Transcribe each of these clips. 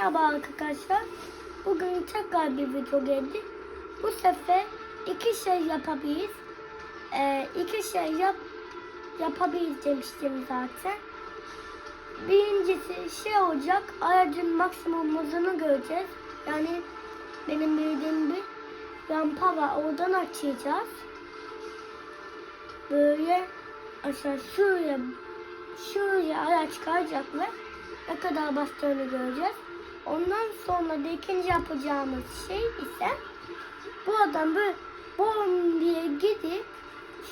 Merhaba arkadaşlar. Bugün tekrar bir video geldi. Bu sefer iki şey yapabiliriz. Ee, iki şey yap yapabiliriz demiştim zaten. Birincisi şey olacak. Aracın maksimum hızını göreceğiz. Yani benim bildiğim bir rampa var. Oradan açacağız. Böyle aşağı şuraya şuraya araç kayacak ve ne kadar bastığını göreceğiz. Ondan sonra da ikinci yapacağımız şey ise bu adam böyle bom diye gidip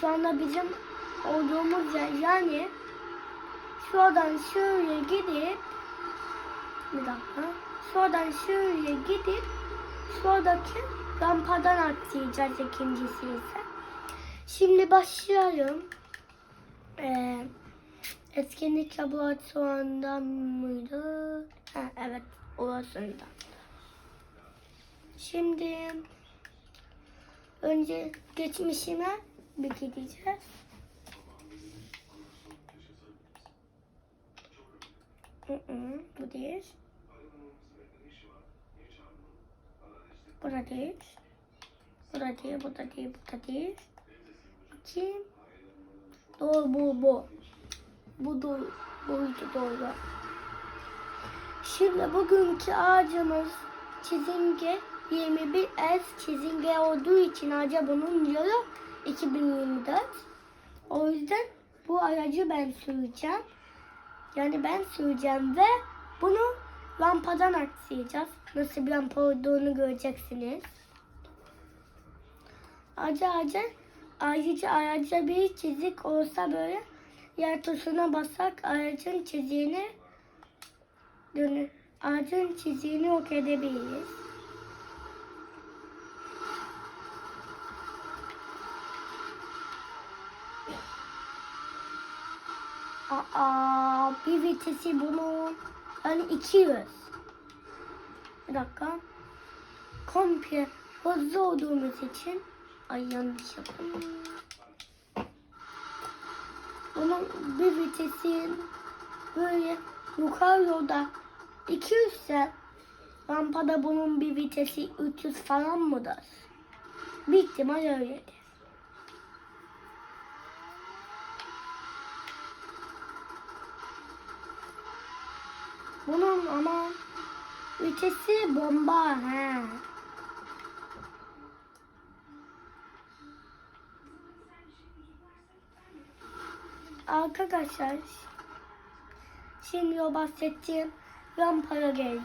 şu anda bizim olduğumuz yer yani şuradan şuraya gidip bir dakika şuradan şuraya gidip şuradaki rampadan atlayacağız ikincisi ise. Şimdi başlayalım. Ee, etkinlik laboratuvarından mıydı? Ha, evet orasından. Şimdi önce geçmişime bir gideceğiz. Bu değil. Bu da değil. Bu da değil, bu da değil, bu da değil. Bakayım. Doğru bu bu. Bu doğru. Buydu doğru. Şimdi bugünkü ağacımız çizinge 21 S çizinge olduğu için ağaca bunun yılı 2024. O yüzden bu aracı ben süreceğim. Yani ben süreceğim ve bunu lampadan aksayacağız. Nasıl bir lampa olduğunu göreceksiniz. Ayrıca ayrıca ayrıca araca bir çizik olsa böyle yer tuşuna basak aracın çiziğini dönü aracın çiziğini yok edebiliriz. Aa, bir vitesi bunun yani 200. Bir dakika. Komple hızlı olduğumuz için ay yanlış yaptım. Bunun bir vitesin böyle yukarı yolda 200 ise rampada bunun bir vitesi 300 falan mıdır? Bir ihtimal öyledir. Bunun ama vitesi bomba he. Arkadaşlar şimdi o bahsettiğim rampaya geldik.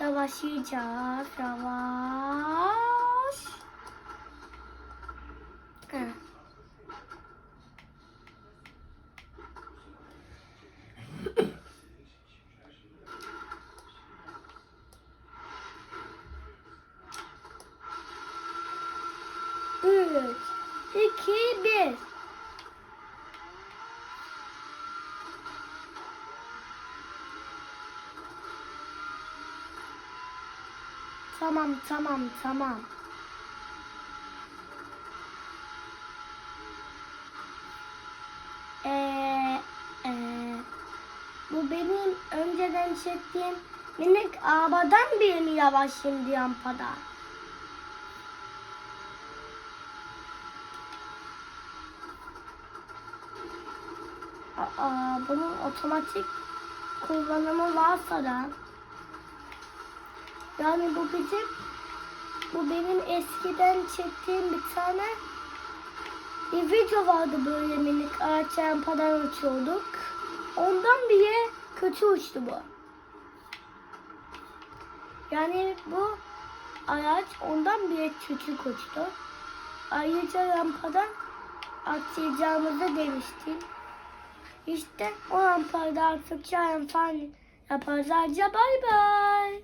Yavaşlayacağız. Yavaş. Heh. Üç, iki, bir. Tamam, tamam, tamam. Ee, ee, bu benim önceden çektiğim minik arabadan bir mi yavaş şimdi rampada? Aa, bunun otomatik kullanımı varsa da yani bu bizim bu benim eskiden çektiğim bir tane bir video vardı böyle minik ağaç rampadan uçuyorduk. Ondan bile kötü uçtu bu. Yani bu araç ondan bile kötü uçtu. Ayrıca rampadan atlayacağımızı demiştim. İşte o rampada artık yaparız. Ayrıca bay bay.